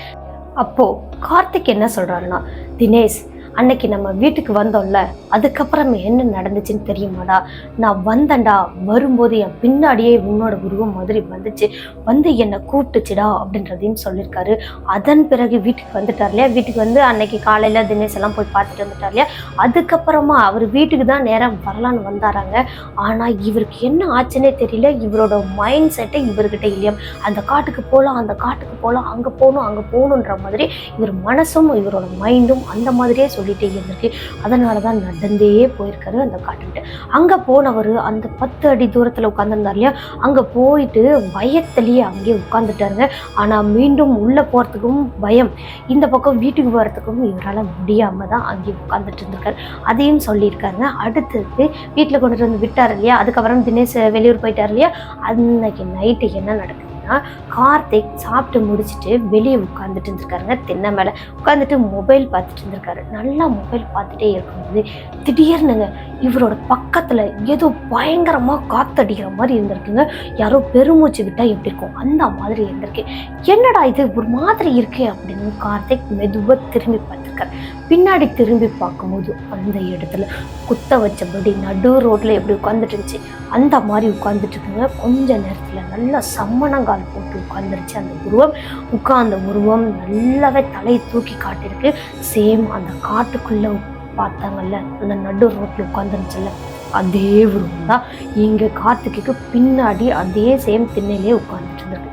அப்போது கார்த்திக் என்ன சொல்கிறாருன்னா தினேஷ் அன்னைக்கு நம்ம வீட்டுக்கு வந்தோம்ல அதுக்கப்புறம் என்ன நடந்துச்சுன்னு தெரியுமாடா? நான் வந்தேன்டா வரும்போது என் பின்னாடியே உன்னோட உருவம் மாதிரி வந்துச்சு. வந்து என்னை கூப்பிட்டுச்சுடா அப்படின்றதையும் சொல்லியிருக்காரு. அதன் பிறகு வீட்டுக்கு வந்துட்டார் இல்லையா? வீட்டுக்கு வந்து அன்னைக்கு காலையில் தினேஷ் எல்லாம் போய் பார்த்துட்டு வந்துட்டார் இல்லையா? அதுக்கப்புறமா அவர் வீட்டுக்கு தான் நேரம் வரலான்னு வந்தாராங்க. ஆனால் இவருக்கு என்ன ஆச்சுன்னே தெரியல. இவரோட மைண்ட் செட்டே இவர்கிட்ட இல்லையா? அந்த காட்டுக்கு போகலாம் அந்த காட்டுக்கு போகலாம் அங்கே போகணும் அங்கே போகணுன்ற மாதிரி இவர் மனசும் இவரோட மைண்டும் அந்த மாதிரியே சொல்லி சொல்லிகிட்டே இருந்திருக்கு. அதனால தான் நடந்தே போயிருக்காரு அந்த காட்டுக்கிட்ட. அங்கே போனவர் அந்த பத்து அடி தூரத்தில் உட்காந்துருந்தார் இல்லையா? அங்கே போயிட்டு பயத்துலேயே அங்கேயே உட்காந்துட்டாருங்க ஆனால் மீண்டும் உள்ளே போகிறதுக்கும் பயம். இந்த பக்கம் வீட்டுக்கு போகிறதுக்கும் இவரால் முடியாமல் தான் அங்கேயே உட்காந்துட்டு இருந்திருக்காரு. அதையும் சொல்லியிருக்காருங்க. அடுத்தது வீட்டில் கொண்டுட்டு வந்து விட்டார் இல்லையா? அதுக்கப்புறம் தினேஷ் வெளியூர் போயிட்டார் இல்லையா? அன்னைக்கு நைட்டு என்ன நடக்குது? பார்த்தீங்கன்னா கார்த்திக் சாப்பிட்டு முடிச்சுட்டு வெளியே உட்காந்துட்டு இருந்திருக்காருங்க. தென்னை மேலே உட்காந்துட்டு மொபைல் பார்த்துட்டு இருந்திருக்காரு. நல்லா மொபைல் பார்த்துட்டே இருக்கும்போது திடீர்னுங்க இவரோட பக்கத்தில் ஏதோ பயங்கரமாக காத்தடிக்கிற மாதிரி இருந்திருக்குங்க. யாரோ பெருமூச்சு விட்டால் எப்படி இருக்கும்? அந்த மாதிரி இருந்திருக்கு. என்னடா இது? ஒரு மாதிரி இருக்கே அப்படின்னு கார்த்திக் மெதுவாக திரும்பி இருக்கார் பின்னாடி திரும்பி பார்க்கும்போது அந்த இடத்துல குத்த வச்சபடி நடு ரோட்ல எப்படி உட்காந்துட்டு இருந்துச்சு? அந்த மாதிரி உட்காந்துட்டு இருக்குங்க கொஞ்ச நேரத்தில் நல்லா சம்மணங்கால் போட்டு உட்காந்துருச்சு அந்த உருவம். உட்கார்ந்த உருவம் நல்லாவே தலையை தூக்கி காட்டியிருக்கு. சேம் அந்த காட்டுக்குள்ள பார்த்தாங்கல்ல அந்த நடு ரோட்ல உட்காந்துருச்சுல்ல அதே உருவம் தான். இங்கே கார்த்திகைக்கு பின்னாடி அதே சேம் திண்ணையிலே உட்காந்துட்டு இருந்திருக்கு.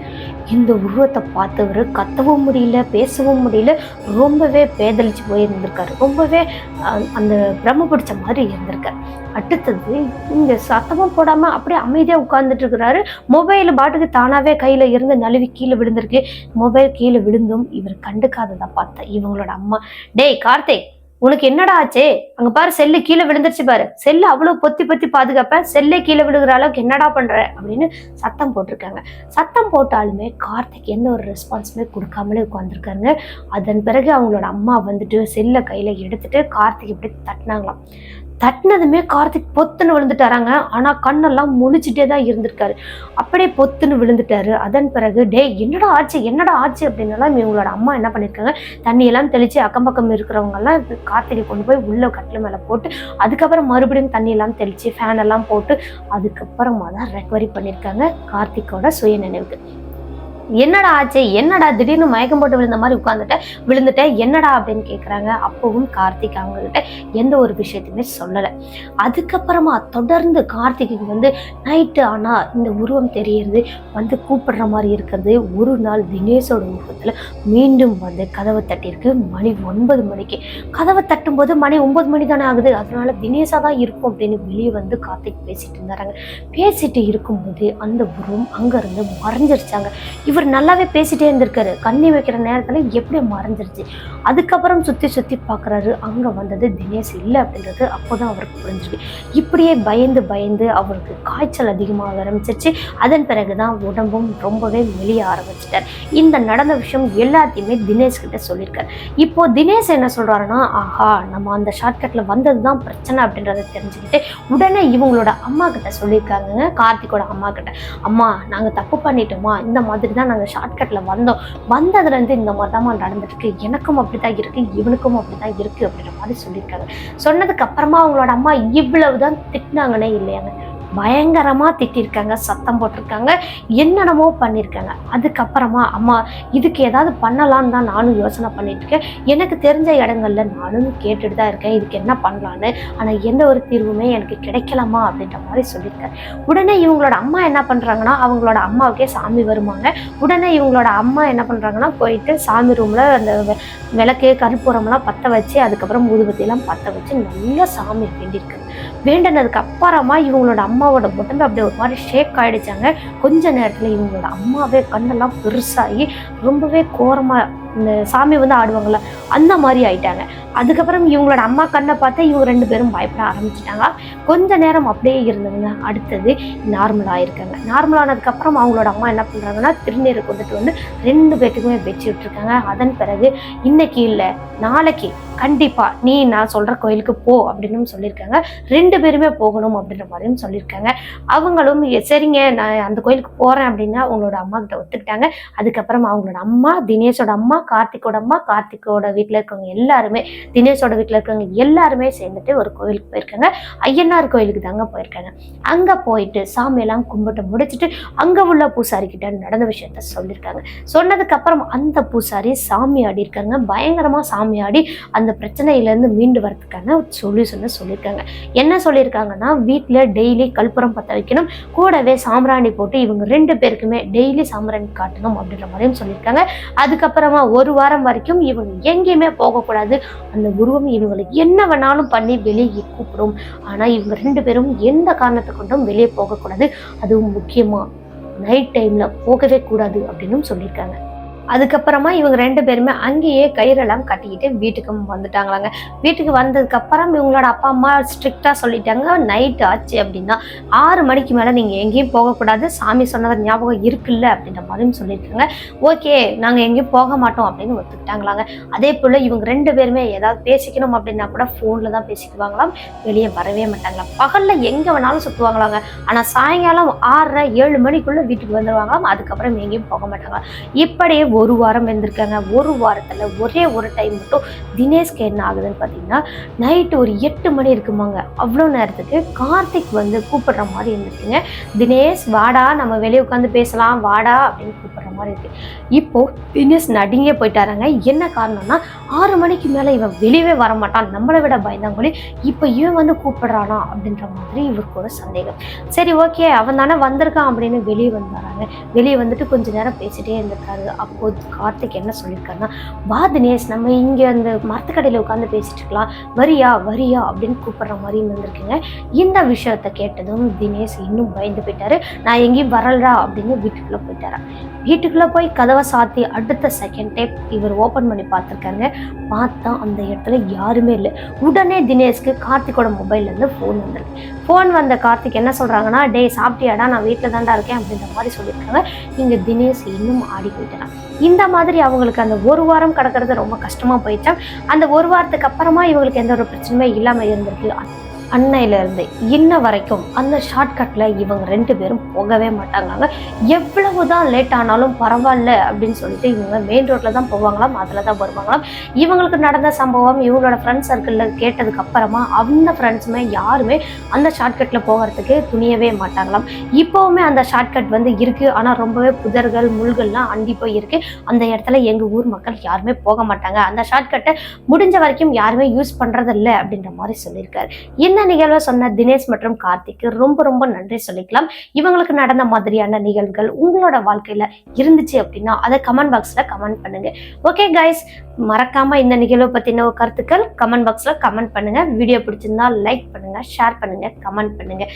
இந்த உருவத்தை பார்த்தவர் கத்தவும் முடியல பேசவும் முடியல ரொம்பவே பேதலிச்சு போயிருந்திருக்காரு. ரொம்பவே அந்த பிரம்ம பிடிச்ச மாதிரி இருந்திருக்காரு. அடுத்தது இந்த சத்தமும் போடாமல் அப்படியே அமைதியாக உட்கார்ந்துட்டு இருக்கிறாரு. மொபைல் பாட்டுக்கு தானாகவே கையில் இருந்து நழுவி கீழே விழுந்திருக்கு. மொபைல் கீழே விழுந்தும் இவர் கண்டுக்காததை பார்த்தேன் இவங்களோட அம்மா டேய் கார்த்திக் உனக்கு என்னடா ஆச்சு? அங்க பாரு செல்லு கீழே விழுந்துருச்சு பாரு. செல்லு அவ்வளவு பொத்தி பொத்தி பாதுகாப்ப செல்லே கீழே விழுகிற அளவுக்கு என்னடா பண்ற? அப்படின்னு சத்தம் போட்டிருக்காங்க. சத்தம் போட்டாலுமே கார்த்திக் எந்த ஒரு ரெஸ்பான்ஸுமே கொடுக்காமலே உட்காந்துருக்காங்க அதன் பிறகு அவங்களோட அம்மா வந்துட்டு செல்லை கையில எடுத்துட்டு கார்த்திக் இப்படி தட்டினாங்களாம். தட்டினதுமே கார்த்திக் பொத்துன்னு விழுந்துட்டாராங்க. ஆனால் கண்ணெல்லாம் முழிச்சிட்டே தான் இருந்திருக்காரு. அப்படியே பொத்துன்னு விழுந்துட்டாரு. அதன் பிறகு டேய் என்னடா ஆச்சு? என்னடா ஆச்சு? அப்படின்னலாம் இவங்களோட அம்மா என்ன பண்ணியிருக்காங்க தண்ணியெல்லாம் தெளித்து அக்கம் பக்கம் இருக்கிறவங்கெல்லாம் கார்த்திகை கொண்டு போய் உள்ளே கட்டில் மேலே போட்டு அதுக்கப்புறம் மறுபடியும் தண்ணியெல்லாம் தெளித்து ஃபேன் எல்லாம் போட்டு அதுக்கப்புறமா தான் ரெக்கவரி பண்ணியிருக்காங்க கார்த்திகோட சுய நினைவுக்கு என்னடா ஆச்சு? என்னடா? திடீர்னு மயக்கம் போட்டு விழுந்த மாதிரி உட்காந்துட்டேன் விழுந்துட்டேன் என்னடா அப்படின்னு கேட்குறாங்க அப்பவும் கார்த்திக் அவங்கக்கிட்ட எந்த ஒரு விஷயத்தையுமே சொல்லலை. அதுக்கப்புறமா தொடர்ந்து கார்த்திக்கு வந்து நைட்டு ஆனால் இந்த உருவம் தெரியறது. வந்து கூப்பிடுற மாதிரி இருக்கிறது. ஒரு நாள் தினேஷோட உருவத்தில் மீண்டும் வந்து கதவை தட்டியிருக்கு. மணி ஒன்பது மணிக்கு. கதவை தட்டும்போது மணி ஒன்பது மணி தானே ஆகுது. அதனால தினேஷா தான் இருக்கும் அப்படின்னு வெளியே வந்து கார்த்திக் பேசிட்டு இருந்தாங்க பேசிட்டு இருக்கும்போது அந்த உருவம் அங்கேருந்து மறைஞ்சிருச்சாங்க. இவர் இவர் நல்லாவே பேசிட்டே இருந்திருக்காரு. கண்ணி வைக்கிற நேரத்தில் எப்படி மறைஞ்சிருச்சு. அதுக்கப்புறம் சுற்றி சுற்றி பார்க்கறாரு அங்கே வந்தது தினேஷ் இல்லை அப்படின்றது அப்போ தான் அவருக்கு புரிஞ்சிருக்கு இப்படியே பயந்து பயந்து அவருக்கு காய்ச்சல் அதிகமாக ஆரம்பிச்சிருச்சு. அதன் பிறகு தான் உடம்பும் ரொம்பவே மெலிய ஆரம்பிச்சிட்டார். இந்த நடந்த விஷயம் எல்லாத்தையுமே தினேஷ் கிட்ட சொல்லியிருக்கார். இப்போ தினேஷ் என்ன சொல்கிறாருன்னா ஆஹா நம்ம அந்த ஷார்ட்கட்டில் வந்தது தான் பிரச்சனை அப்படின்றத தெரிஞ்சுக்கிட்டு உடனே இவங்களோட அம்மா கிட்ட சொல்லியிருக்காங்க கார்த்திகோட அம்மா கிட்ட அம்மா நாங்கள் தப்பு பண்ணிட்டோமா? இந்த மாதிரி தான் நாங்க ஷார்ட்கட்ல வந்தோம். வந்ததுல இருந்து இந்த மாதிரி தான் நடந்துட்டுருக்கு. எனக்கும் எனக்கும் அப்படிதான் இருக்கு இவனுக்கும் அப்படிதான் இருக்கு அப்படின்ற மாதிரி சொல்லியிருக்காங்க. சொன்னதுக்கு அப்புறமா அவங்களோட அம்மா இவ்வளவுதான் திட்டினாங்கன்னே இல்லையாங்க. பயங்கரமாக திட்டிருக்காங்க சத்தம் போட்டிருக்காங்க என்னென்னமோ பண்ணியிருக்காங்க அதுக்கப்புறமா அம்மா இதுக்கு ஏதாவது பண்ணலான்னு தான் நானும் யோசனை பண்ணிட்டுருக்கேன் எனக்கு தெரிஞ்ச இடங்கள்ல நானும் கேட்டுட்டு தான் இருக்கேன். இதுக்கு என்ன பண்ணலான்னு ஆனால் எந்த ஒரு தீர்வுமே எனக்கு கிடைக்கலாமா அப்படின்ற மாதிரி சொல்லியிருக்காரு. உடனே இவங்களோட அம்மா என்ன பண்ணுறாங்கன்னா அவங்களோட அம்மாவுக்கே சாமி வருவாங்க உடனே இவங்களோட அம்மா என்ன பண்ணுறாங்கன்னா போயிட்டு சாமி ரூமில் அந்த விளக்கு கருப்பூரம்லாம் பற்ற வச்சு அதுக்கப்புறம் ஊதுபத்தியெல்லாம் பற்ற வச்சு நல்லா சாமி வேண்டியிருக்கு. வேண்டினதுக்கு அப்புறமா இவங்களோட அம்மாவோட உடம்பு அப்படியே ஒரு மாதிரி ஷேக் ஆகிடுச்சாங்க கொஞ்ச நேரத்தில் இவங்களோட அம்மாவே கண்ணெல்லாம் பெருசாகி ரொம்பவே கோரமாக இந்த சாமி வந்து ஆடுவாங்கள அந்த மாதிரி ஆயிட்டாங்க. அதுக்கப்புறம் இவங்களோட அம்மா கண்ணை பார்த்தா இவங்க ரெண்டு பேரும் பயப்பட ஆரம்பிச்சிட்டாங்க. கொஞ்ச நேரம் அப்படியே இருந்தவங்க. அடுத்தது நார்மல் ஆயிருக்காங்க நார்மல் ஆனதுக்கப்புறம் அவங்களோட அம்மா என்ன பண்ணுறாங்கன்னா திருநீரை கொண்டுட்டு வந்து ரெண்டு பேர்த்துக்குமே வச்சு விட்டுருக்காங்க. அதன் பிறகு இன்னைக்கு இல்லை நாளைக்கு கண்டிப்பாக நீ நான் சொல்கிற கோயிலுக்கு போ அப்படின்னு சொல்லியிருக்காங்க. ரெண்டு பேருமே போகணும் அப்படின்ற மாதிரியும் சொல்லியிருக்காங்க. அவங்களும் சரிங்க நான் அந்த கோயிலுக்கு போகிறேன் அப்படின்னா அவங்களோட அம்மா கிட்ட ஒத்துக்கிட்டாங்க. அதுக்கப்புறம் அவங்களோட அம்மா தினேஷோட அம்மா கார்த்திகோட அம்மா கார்த்திகோட வீட்டில் இருக்கவங்க எல்லாருமே தினேஷோட வீட்டில் இருக்கவங்க எல்லாருமே சேர்ந்துட்டு ஒரு கோயிலுக்கு போயிருக்காங்க. ஐயனார் கோயிலுக்கு தாங்க போயிருக்காங்க. அங்கே போயிட்டு சாமியெல்லாம் கும்பிட்டு முடிச்சுட்டு அங்கே உள்ள பூசாரி கிட்ட நடந்த விஷயத்த சொல்லியிருக்காங்க சொன்னதுக்கப்புறம் அந்த பூசாரி சாமி ஆடி இருக்காங்க. பயங்கரமாக சாமி ஆடி அந்த பிரச்சனையிலேருந்து மீண்டு வரதுக்கான சொல்யூஷனை சொல்லியிருக்காங்க என்ன சொல்லியிருக்காங்கன்னா வீட்டில் டெய்லி கற்பூரம் பற்ற வைக்கணும். கூடவே சாம்பிராணி போட்டு இவங்க ரெண்டு பேருக்குமே டெய்லி சாம்பிராணி காட்டணும் அப்படின்ற மாதிரியும் சொல்லியிருக்காங்க அதுக்கப்புறமா ஒரு வாரம் வரைக்கும் இவங்க எங்கேயுமே போகக்கூடாது. அந்த உருவம் இவங்களுக்கு என்ன வேணாலும் பண்ணி வெளியே கூப்பிடும். ஆனால் இவங்க ரெண்டு பேரும் எந்த காரணத்தை கொண்டும் வெளியே போகக்கூடாது. அதுவும் முக்கியமாக நைட் டைமில் போகவே கூடாது அப்படின்னும் சொல்லியிருக்காங்க. அதுக்கப்புறமா இவங்க ரெண்டு பேருமே அங்கேயே கயிறெல்லாம் கட்டிக்கிட்டு வீட்டுக்கு வந்துட்டாங்களாங்க. வீட்டுக்கு வந்ததுக்கப்புறம் இவங்களோட அப்பா அம்மா ஸ்ட்ரிக்டாக சொல்லிட்டாங்க நைட் ஆச்சு அப்படின்னா ஆறு மணிக்கு மேலே நீங்கள் எங்கேயும் போகக்கூடாது. சாமி சொன்னது ஞாபகம் இருக்குல்ல? அப்படின்ற மாதிரியும் சொல்லியிருக்காங்க ஓகே நாங்கள் எங்கேயும் போக மாட்டோம் அப்படின்னு ஒத்துக்கிட்டாங்களாங்க. அதே போல் இவங்க ரெண்டு பேருமே ஏதாவது பேசிக்கணும் அப்படின்னா கூட ஃபோனில் தான் பேசிக்குவாங்களாம். வெளியே வரவே மாட்டாங்களாம். பகலில் எங்கே வேணாலும் சுற்றுவாங்களாங்க ஆனால் சாயங்காலம் ஆறரை ஏழு மணிக்குள்ளே வீட்டுக்கு வந்துடுவாங்களாம் அதுக்கப்புறம் எங்கேயும் போக மாட்டாங்களாம். இப்படியே ஒரு வாரம் எழுந்திருக்காங்க ஒரு வாரத்தில் ஒரே ஒரு டைம் மட்டும் தினேஷ்க்கு என்ன ஆகுதுன்னு பார்த்தீங்கன்னா நைட்டு ஒரு எட்டு மணி இருக்குமாங்க. அவ்வளோ நேரத்துக்கு கார்த்திக் வந்து கூப்பிடுற மாதிரி இருந்துச்சுங்க தினேஷ் வாடா நம்ம வெளியே உட்காந்து பேசலாம் வாடா அப்படின்னு கூப்பிடுற மாதிரி இருக்கு. இப்போ தினேஷ் நடுங்கே போயிட்டாராங்க. என்ன காரணம்னா ஆறு மணிக்கு மேலே இவன் வெளியவே வர மாட்டான். நம்மளை விட பயந்தாங்கொழி இப்போ இவன் வந்து கூப்பிடுறானா அப்படின்ற மாதிரி இவருக்கு ஒரு சந்தேகம். சரி ஓகே அவன் தானே வந்திருக்கான் அப்படின்னு வெளியே வந்தாராங்க வெளியே வந்துட்டு கொஞ்ச நேரம் பேசிட்டே இருந்திருக்காரு. அப்போ கார்த்திக் என்ன சொல்லியிருக்காருன்னா வா தினேஷ் நம்ம இங்கே அந்த மரத்துக்கடையில் உட்காந்து பேசிட்டு இருக்கலாம். வரியா வரியா அப்படின்னு கூப்பிட்ற மாதிரி வந்திருக்குங்க. இந்த விஷயத்த கேட்டதும் தினேஷ் இன்னும் பயந்து போயிட்டாரு. நான் எங்கேயும் வரலடா அப்படின்னு வீட்டுக்குள்ளே போயிட்டாரா. வீட்டுக்குள்ளே போய் கதவை சாத்தி அடுத்த செகண்ட் டைப் இவர் ஓப்பன் பண்ணி பார்த்துருக்காங்க பார்த்தா அந்த இடத்துல யாருமே இல்லை. உடனே தினேஷ்க்கு கார்த்திகோட மொபைல்லேருந்து ஃபோன் வந்திருக்கு. ஃபோன் வந்த கார்த்திக் என்ன சொல்கிறாங்கன்னா டேய் சாப்பிட்டியாடா? நான் வீட்டில் தாண்டா இருக்கேன். அப்படின்ற மாதிரி சொல்லியிருக்காங்க. இங்கே தினேஷ் இன்னும் ஆடி போயிட்டான் இந்த மாதிரி அவங்களுக்கு அந்த ஒரு வாரம் கிடக்கிறது ரொம்ப கஷ்டமாக போயிடுச்சா அந்த ஒரு வாரத்துக்கு அப்புறமா இவங்களுக்கு எந்த ஒரு பிரச்சனையுமே இல்லாமல் இருந்திருக்கு. அன்னையிலேருந்து இன்ன வரைக்கும் அந்த ஷார்ட்கட்டில் இவங்க ரெண்டு பேரும் போகவே மாட்டாங்க. எவ்வளவு தான் லேட் ஆனாலும் பரவாயில்ல அப்படின்னு சொல்லிட்டு இவங்க மெயின் ரோட்டில் தான் போவாங்களாம் அதில் தான் வருவாங்களாம். இவங்களுக்கு நடந்த சம்பவம் இவங்களோட ஃப்ரெண்ட்ஸ் சர்க்கிளில் கேட்டதுக்கு அப்புறமா அந்த ஃப்ரெண்ட்ஸுமே யாருமே அந்த ஷார்ட்கட்டில் போகிறதுக்கு துணியவே மாட்டாங்களாம். இப்போவுமே அந்த ஷார்ட்கட் வந்து இருக்குது ஆனால் ரொம்பவே புதர்கள் முள்கள்லாம் அண்டி போய் இருக்குது அந்த இடத்துல எங்கள் ஊர் மக்கள் யாருமே போக மாட்டாங்க. அந்த ஷார்ட்கட்டை முடிஞ்ச வரைக்கும் யாருமே யூஸ் பண்ணுறதில்ல அப்படின்ற மாதிரி சொல்லியிருக்காரு. இந்த நிகழ்வை சொன்ன தினேஷ் மற்றும் கார்த்திக்கு ரொம்ப ரொம்ப நன்றி சொல்லிக்கலாம். இவங்களுக்கு நடந்த மாதிரியான நிகழ்வுகள் உங்களோட வாழ்க்கையில இருந்துச்சு அப்படின்னா அதை கமெண்ட் பாக்ஸ்ல கமெண்ட் பண்ணுங்க. ஓகே கைஸ் மறக்காம இந்த நிகழ்வை பத்தின கருத்துக்கள் கமெண்ட் பாக்ஸ்ல கமெண்ட் பண்ணுங்க. வீடியோ பிடிச்சிருந்தா லைக் பண்ணுங்க ஷேர் பண்ணுங்க கமெண்ட் பண்ணுங்க.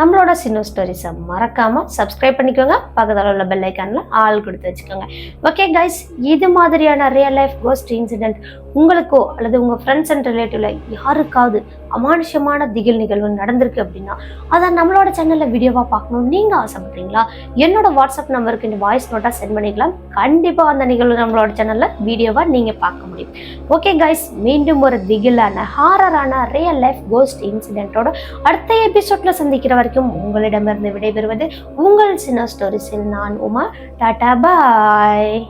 நம்மளோட சின்ன ஸ்டோரிஸை மறக்காம சப்ஸ்கிரைப் பண்ணிக்கோங்க. பக்கத்தில் உள்ள பெல் ஐக்கானில் ஆள் கொடுத்து வச்சுக்கோங்க. ஓகே கைஸ் இது மாதிரியான ரியல் லைஃப் கோஸ்ட் இன்சிடென்ட் உங்களுக்கோ அல்லது உங்கள் ஃப்ரெண்ட்ஸ் அண்ட் ரிலேட்டிவ்ல யாருக்காவது அமானுஷமான திகில் நிகழ்வு நடந்திருக்கு அப்படின்னா அதை நம்மளோட சேனலில் வீடியோவாக பார்க்கணும் நீங்கள் ஆசைப்படுறீங்களா? என்னோட வாட்ஸ்அப் நம்பருக்கு இந்த வாய்ஸ் நோட்டாக சென்ட் பண்ணிக்கலாம். கண்டிப்பாக அந்த நிகழ்வு நம்மளோட சேனலில் வீடியோவாக நீங்கள் பார்க்க முடியும். ஓகே கைஸ் மீண்டும் ஒரு திகிலான ஹாரரான ரியல் லைஃப் கோஸ்ட் இன்சிடென்ட்டோட அடுத்த எபிசோட்ல சந்திக்கிற வரைக்கும் உங்களிடமிருந்து விடைபெறுவது உங்கள் சின்ன ஸ்டோரிஸில் நான் உமா. டாடா பாய்